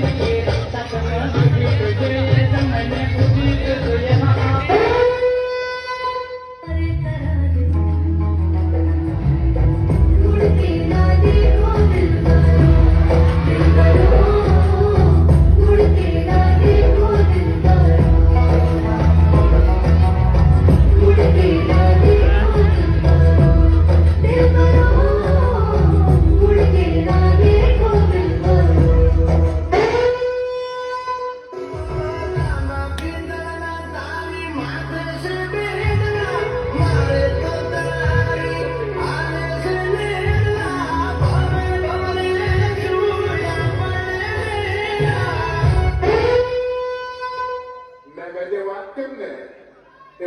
Thank you.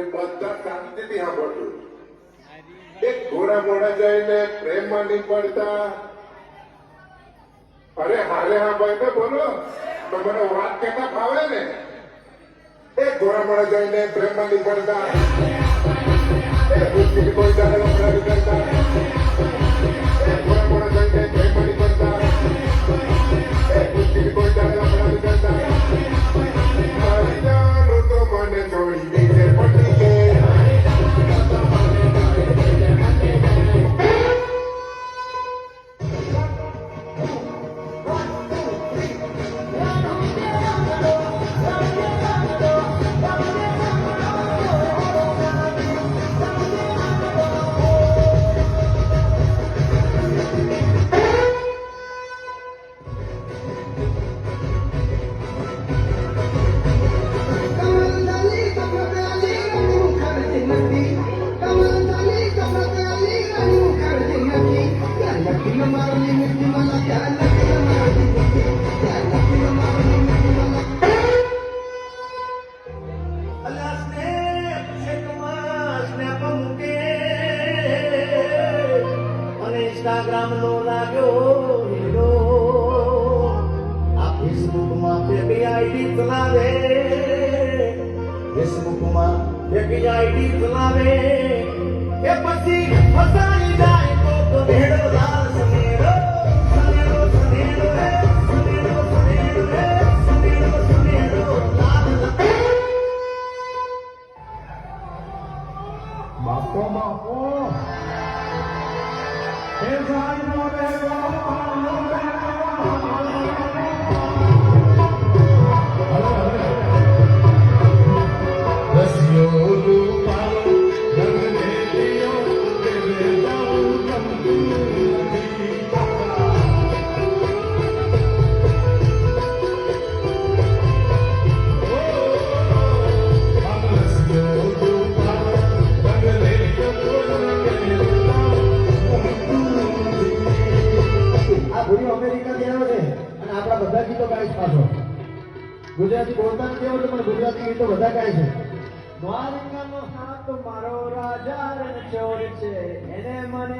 ને એ બધા શાંતિથી સાંભળજો. એક ઘોડા મોડા જઈને પ્રેમમાં નહીં પડતા. અરે હાલે હા ભાઈ તો બોલો. તો મને વાત કેતા ફાવે ને? એક ઘોડા મોડા જઈને પ્રેમમાં નહીં પડતા. કોઈ દાડે કરતા. ઇન્સ્ટાગ્રામ નો લાગ્યો હીરો આ ફેસબુકમાં બેબી આઈડી ચલાવે ફેસબુકમાં બેબી આઈડી ચલાવે એ પછી ફસાઈ જાય તો તો ભેડો એ સાંજનો દેવો રસિયો ભૂરી અમેરિકા આવ્યો છે અને આપણા બધા ગીતો ગાય છે પાછો. ગુજરાતી બોલતા નથી આવડતું, પણ ગુજરાતી ગીતો બધા ગાય છે. દ્વારકાનો હાથ મારો રાજા રણછોડ છે. એને મને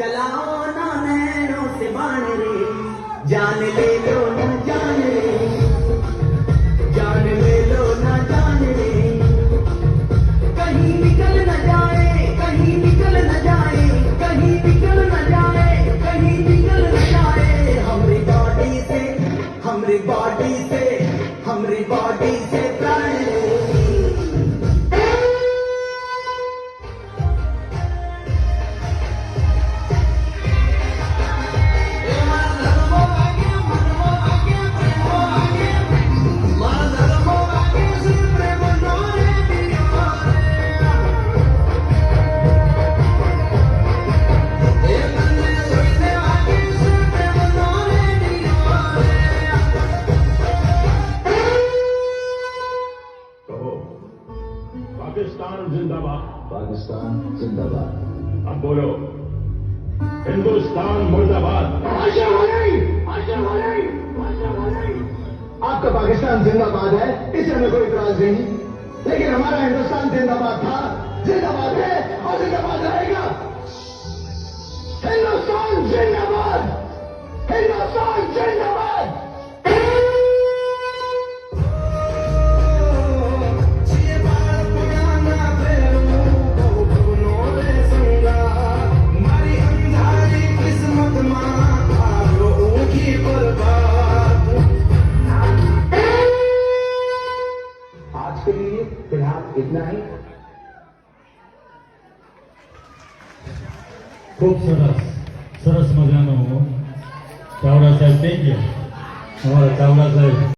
चलाओ ना नैनों से बाण रे जान ले लो ना जान रे। जान ले लो ना जान रे। कहीं निकल न जाए, कहीं निकल न जाए, कहीं निकल न जाए, कहीं निकल न जाए। हमरी बॉडी से, हमरी बॉडी से, हमरी बॉडी से। पाकिस्तान जिंदाबाद। अब बोलो हिंदुस्तान मुर्दाबाद। आपका पाकिस्तान जिंदाबाद है इसे हमें कोई इतराज नहीं। लेकिन हमारा हिंदुस्तान जिंदाबाद था जिंदाबाद है और जिंदाबाद रहेगा। हिंदुस्तान जिंदाबाद हिंदुस्तान जिंदाबाद। के लिए फिलहाल इतना ही ખૂબ સરસ સરસ મજાનો ચાવડા સાહેબ થઈ ગયા અમારા ચાવડા સાહેબ